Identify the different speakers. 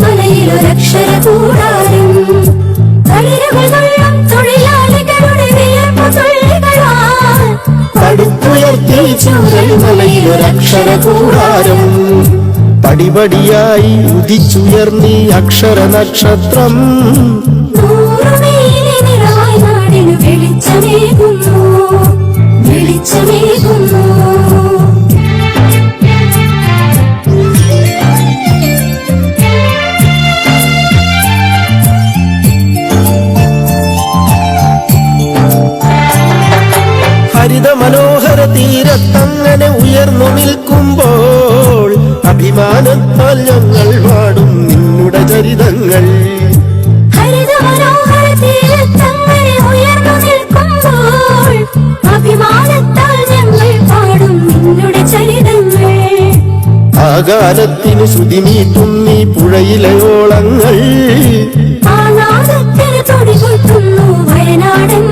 Speaker 1: മലയിലൊരക്ഷര കൂടാരം.
Speaker 2: പടുത്തുയർത്തി മലയിലൊരക്ഷര കൂടാരം. പടിപടിയായി ഉദിച്ചുയർന്നി അക്ഷര നക്ഷത്രം.
Speaker 1: വെളിച്ചമേകുന്നു. വെളിച്ചമേകുന്നു.
Speaker 2: തീരത്തങ്ങനെ ഉയർന്നു നിൽക്കുമ്പോൾ അഭിമാനത്താൽ ഞങ്ങൾ പാടും നിന്നുടെ ചരിതങ്ങൾ. ആകാലത്തിന് ശ്രുതിമീട്ടും നീ പുഴയിലെ ഓളങ്ങൾ
Speaker 1: വയനാടൻ